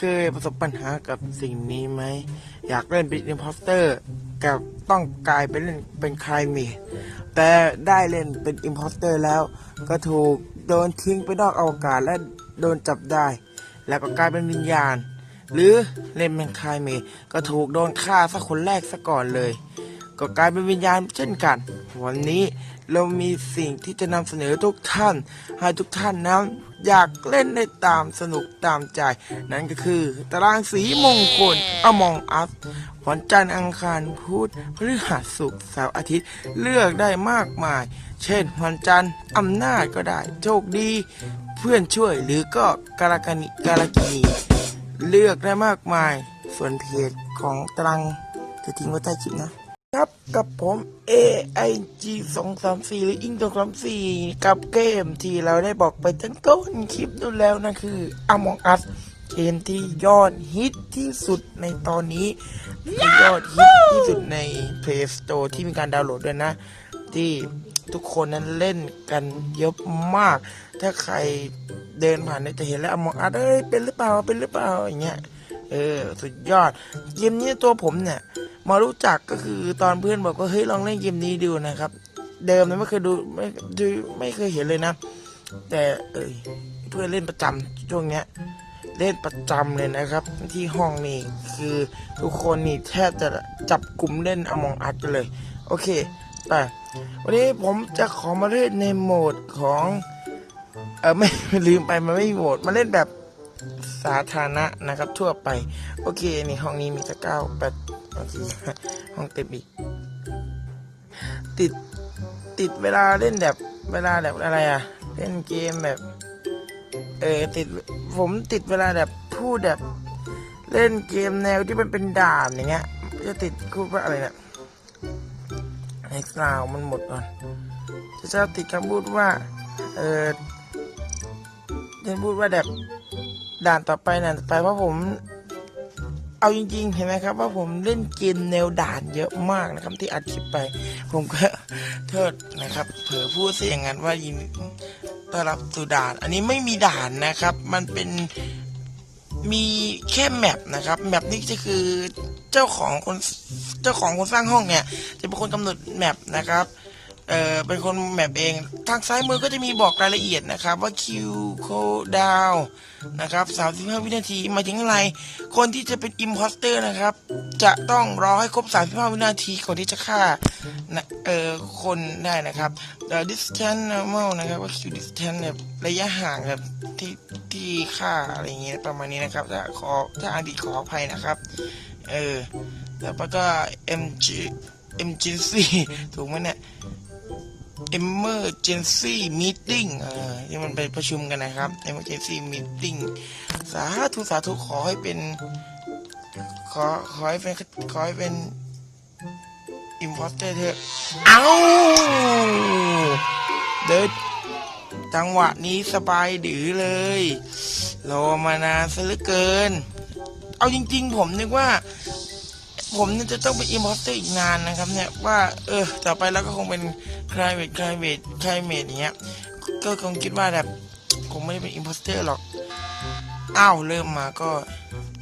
เคยประสบปัญหากับสิ่งนี้ไหม อยากเล่นบิดอิมพอสเตอร์กับต้องกลายเป็นเล่นเป็นใครมีแต่ได้เล่นเป็นอิมพอสเตอร์แล้ว ก็ถูกโดนทิ้งไปนอกอวกาศและโดนจับได้ แล้วก็กลายเป็นวิญญาณ หรือเล่นเป็นใครมีก็ถูกโดนฆ่าสักคนแรกซะก่อนเลย ก็กลายเป็นวิญญาณเช่นกัน วันนี้เรามีสิ่งที่จะนำเสนอทุกท่าน ให้ทุกท่านนั้นอยากเล่นได้ตามสนุกตามใจ นั่นก็คือ ตารางสีมงคล Among Us วันจันทร์อังคารพุธพฤหัสศุกร์เสาร์อาทิตย์เลือกได้มากมาย เช่นวันจันทร์อำนาจก็ได้ โชคดี เพื่อนช่วยหรือก็การากนิการากินีเลือกได้มากมาย ส่วนเพจของตารางจะทิ้งไว้ใต้คลิปนะ ครับกับผม AIG 2 3 4หรืออิง2 3 4กับเกมที่เราได้บอกไปตั้งต้นคลิปดูแล้วนะคือ Among Us เกมที่ยอดฮิตที่สุดในตอนนี้ยอดฮิตที่สุดใน Play Store ที่มีการดาวน์โหลดด้วยนะ ที่ทุกคนนั้นเล่นกันเยอะมาก ถ้าใครเดินผ่านเนี่ยจะเห็นแล้ว Among Us เอ้ยเป็นหรือเปล่าเป็นหรือเปล่าอย่างเงี้ยเออสุดยอดเกมนี้ตัวผมเนี่ย มารู้จักก็คือตอนเพื่อนบอกว่าเฮ้ยลองเล่นเกมนี้ดูนะครับ เดิมเนี่ยไม่เคยดูไม่ดูไม่เคยเห็นเลยนะ แต่เอยเพื่อนเล่นประจำช่วงเนี้ยเล่นประจำเลยนะครับ ที่ห้องนี่คือทุกคนนี่แทบจะจับกลุ่มเล่นอมองอัดกันเลย โอเคไปวันนี้ผมจะขอมาเล่นในโหมดของเออไม่ลืมไปมันไม่มีโหมดมาเล่นแบบสาธารณะนะครับทั่วไป โอเคนี่ห้องนี้มีจะเก้าแปด โอเคห้องเต็มอีก ติดติดเวลาเล่นแบบเวลาแบบอะไรอะเล่นเกมแบบ เออติดผมติดเวลาแบบพูดแบบ เล่นเกมแนวที่มันเป็นด่านอย่างเงี้ยจะติดพูดว่าอะไรเนี่ยไอ้กล่าวมันหมดก่อนจะชอบติดคำพูดว่า เออจะพูดว่าแบบด่านต่อไปด่านต่อไปเพราะผม เอาจริง ๆ เห็นไหมครับว่าผมเล่นเกมแนวด่านเยอะมากนะครับที่อัดคลิปไป ผมก็โทษนะครับ เผลอพูดเสียอย่างนั้นว่ายินต้อนรับสู่ด่าน อันนี้ไม่มีด่านนะครับ มันเป็นมีแค่แมปนะครับแมปนี้จะคือเจ้าของคนเจ้าของคนสร้างห้องเนี่ย จะเป็นคนกำหนดแมปนะครับ เอ่อเป็นคนแมปเอง ทางซ้ายมือก็จะมีบอกรายละเอียดนะครับ ว่าคิวโคดาวนะครับ35 วินาทีหมายถึงอะไร คนที่จะเป็นอิมพอสเตอร์นะครับ จะต้องรอให้ครบ 35 วินาทีก่อนที่จะฆ่านะเอ่อคนได้นะครับเอ่อ distance normal นะครับว่า Q distance เนี่ยระยะห่างแบบที่ที่ฆ่าอะไรอย่างเงี้ยประมาณนี้นะครับถ้าขอถ้าอ่านผิดขออภัยนะครับเออแล้วก็ MG m g c ถูกไหมเนี่ย emergency meeting เออที่มันไปประชุมกันนะครับ emergency meeting สาธุสาธุขอให้เป็น ขอขอให้เป็นขอให้เป็น imposter เถอะเอาเดินจังหวะนี้สบายดือเลย รอมานานซะเหลือเกิน เอาจริง ๆ ผมนึกว่าผมเนี่ยจะต้องเป็นอิมพอสเตอร์อีกนานนะครับ เนี่ยว่า เออ ต่อไปแล้วก็คงเป็น คลายเวทคลายเวทคลายเมดอย่างเงี้ยก็คงคิดว่าแบบคงไม่ได้เป็นอิมพอสเตอร์หรอก อ้าวเริ่มมาก็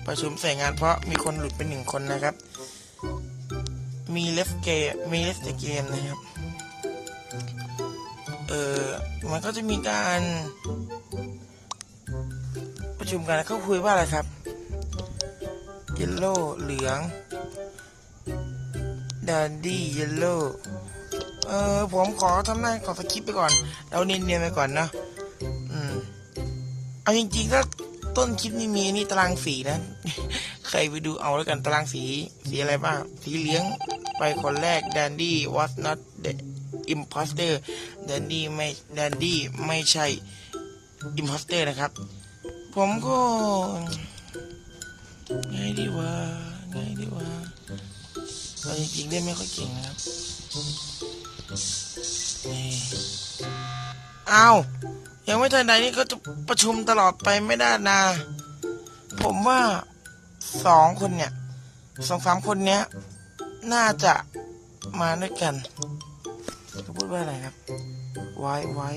ประชุมใส่งานเพราะมีคนหลุดไปหนึ่งคนนะครับ มีเลฟเกมมีเลฟเกมนะครับ เออมันก็จะมีการประชุมกันแล้วเขาคุยว่าอะไรครับเยลโล่เหลืองดันดี้เยลโล่ เออผมขอทำหน้าขอสคริปไปก่อน เราเนียนๆไปก่อนนะอืมเอาจริงๆถ้าต้นคลิปนี้มีนี่ตารางสีนะ ใครไปดูเอาแล้วกันตารางสี สีอะไรบ้าง สีเหลืองไปคนแรกแดนดี้ was not the imposter แดนดี้ไม่แดนดี้ไม่ใช่ imposter นะครับ ผมก็ไงดีวะไงดีวะเราจริงๆเล่นไม่ค่อยเก่งนะครับ อ้าวยังไม่ทันใดนี่ก็จะประชุมตลอดไปไม่ได้นะ ผมว่าสองคนเนี่ยสองสามคนเนี้ย น่าจะมาด้วยกันเขาพูดว่าอะไรครับ ไว้ไว้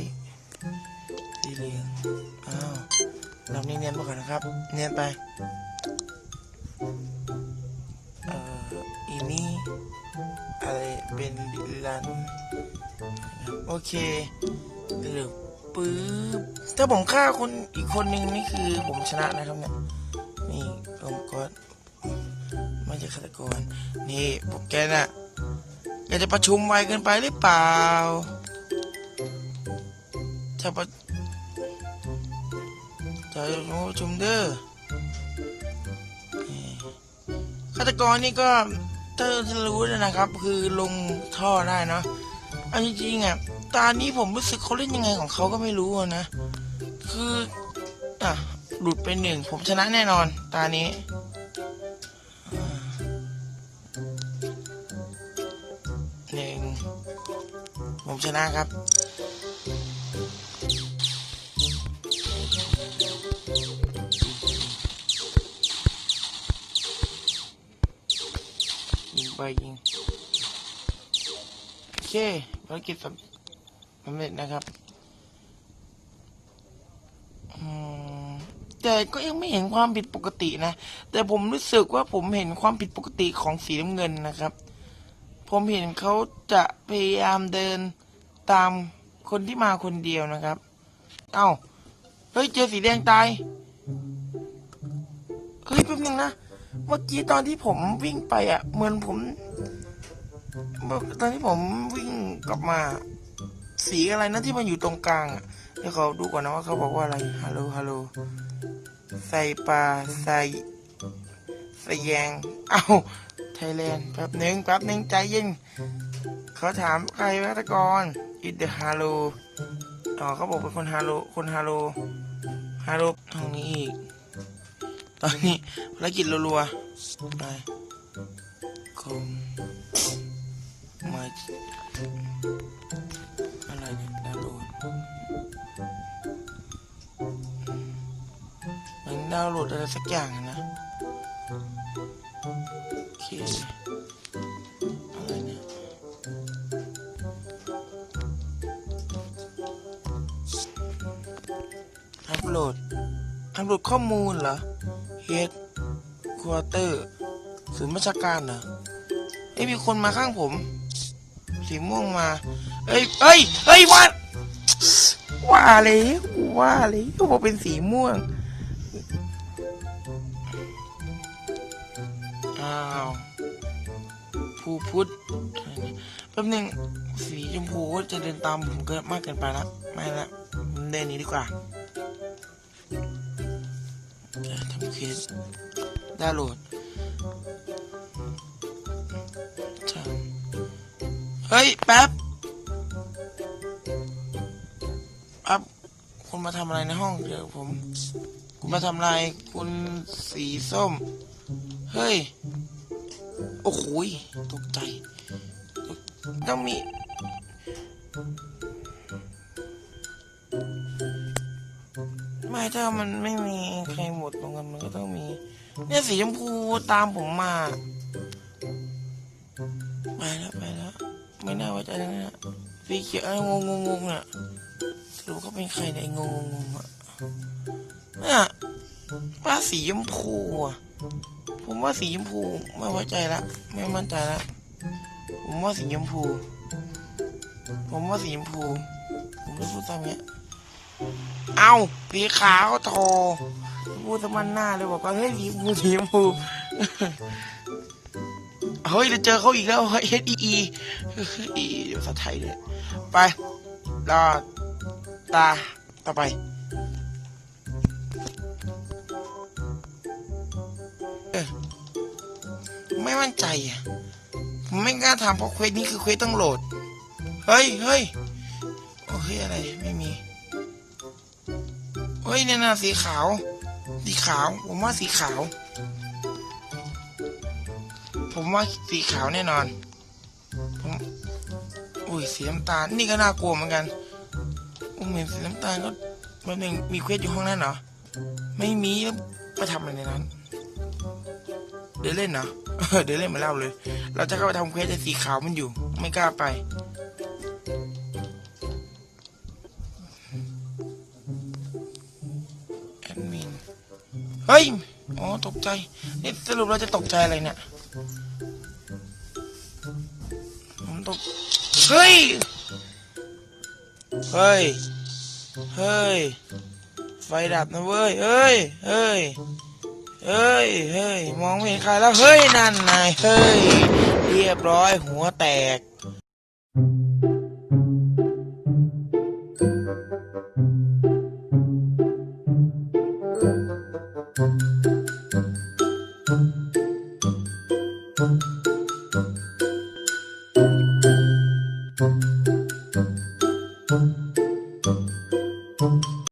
สีเหลืองอ้าวเราเนียนไปก่อนนะครับ เนียนไป เอ่ออีนี่อะไรเป็นรัน โอเค หรือปื๊บถ้าผมฆ่าคนอีกคนนึงนี่คือผมชนะนะครับเนี่ยนี่ผมก็ไม่ใช่ฆาตกรนี่พวกแกน่ะแกจะประชุมไวเกินไปหรือเปล่าจะประจะประชุมเด้อฆาตกรนี่ก็ถ้ารู้นะครับ คือลงท่อได้เนาะเอาจริงๆอะ ตอนนี้ผมรู้สึกเขาเล่นยังไงของเขาก็ไม่รู้นะ คือ อะ หลุดไปหนึ่ง ผมชนะแน่นอน ตานี้ หนึ่ง ผมชนะครับ ยิงไปยิง โอเคภารกิจสำ สำเร็จนะครับแต่ก็ยังไม่เห็นความผิดปกตินะ แต่ผมรู้สึกว่าผมเห็นความผิดปกติของสีน้ำเงินนะครับ ผมเห็นเขาจะพยายามเดินตามคนที่มาคนเดียวนะครับ เอ้า เฮ้ย เจอสีแดงตาย เฮ้ยแป๊บนึงนะ เมื่อกี้ตอนที่ผมวิ่งไปอะ เหมือนผมเมื่อตอนที่ผมวิ่งกลับมา สีอะไรนะที่มันอยู่ตรงกลางอะเดี๋ยวเขาดูก่อนนะว่าเขาบอกว่าอะไร ฮัลโหล ฮัลโหล ใส่ปลาใส่ใส่แยง เอ้า ไทยแลนด์ แป๊บหนึ่งแป๊บหนึ่งใจเย็น เขาถามใครวัตกรอิดเดอะฮาโหลอ๋อเขาบอกเป็นคนฮาโหล คนฮาโหลฮาโหลทางนี้อีก ตอนนี้ภารกิจรัวๆไปคมมา ดาวน์โหลดอะไรสักอย่างอะนะโอเคอะไรเนี่ยอัพโหลดอัพโหลดข้อมูลเหรอเฮดควอเตอร์ศูนย์ราชการเหรอเอ้ยมีคนมาข้างผม สีม่วงมาเอ้ยเอ้ยเอ้ยว่าว่าเลยว่าเลยก็บอกเป็นสีม่วง อ้าวผู้พุทธแป๊บนึงสีชมพูก็จะเดินตามผมเกินมากเกินไปละไม่ละเดินนี้ดีกว่าทำเคสดาวน์โหลดใช่เฮ้ย แป๊บแป๊บคุณมาทำอะไรในห้องเดี๋ยวผม คุณมาทำอะไรคุณสีส้ม เฮ้ย โอ้โหตกใจ ต้องมี ไม่ถ้ามันไม่มีใครหมดตรงกันมันก็ต้องมี เนี่ยสีชมพูตามผมมา ไปแล้วไปแล้ว ไม่น่าไว้ใจนะเนี่ยสีเขียวไอ้งงงงๆน่ะรุปเขาเป็นใครเนี่ยไอ้งงงงอะ เนี่ยป้าสีชมพูอะผมว่าสีชมพูไม่ไว้ใจละไม่มั่นใจละผมว่าสีชมพู ผมว่าสีชมพู ผมจะพูดตามเนี้ย เอาสีขาวโทพูดสมันหน้าเลยบอกว่าเฮ้ยสีชมพูสีชมพูเฮ้ยเราเจอเขาอีกแล้วเฮ้ย H E E อีเดี๋ยวภาษาไทยเลยไปรอตาต่อไป ใจอะผมไม่กล้าทำเพราะเควสนี้คือเควสต้องโหลด เฮ้ยเฮ้ยโอเคอะไรไม่มี เฮ้ยเนี่ยนะสีขาว สีขาว ผมว่าสีขาว ผมว่าสีขาวแน่นอน ผมอุ้ยสีน้ำตาลนี่ก็น่ากลัวเหมือนกันผมเห็นสีน้ำตาลก็มันยังมีเควสอยู่ห้องนั้นเหรอ ไม่มีแล้วไปทำอะไรในนั้น เดินเล่นนะเดินเล่นมาเล่าเลย เราจะเข้าไปทำเควสแต่สีขาวมันอยู่ ไม่กล้าไป แอดมิน เฮ้ย อ๋อ ตกใจ นี่สรุปเราจะตกใจอะไรเนี่ยผมตก เฮ้ย เฮ้ย เฮ้ย ไฟดับนะเว้ย เฮ้ย เฮ้ย เฮ้ยเฮ้ยมองไม่เห็นใครแล้ว เฮ้ย นั่นนายเฮ้ย เรียบร้อยหัวแตก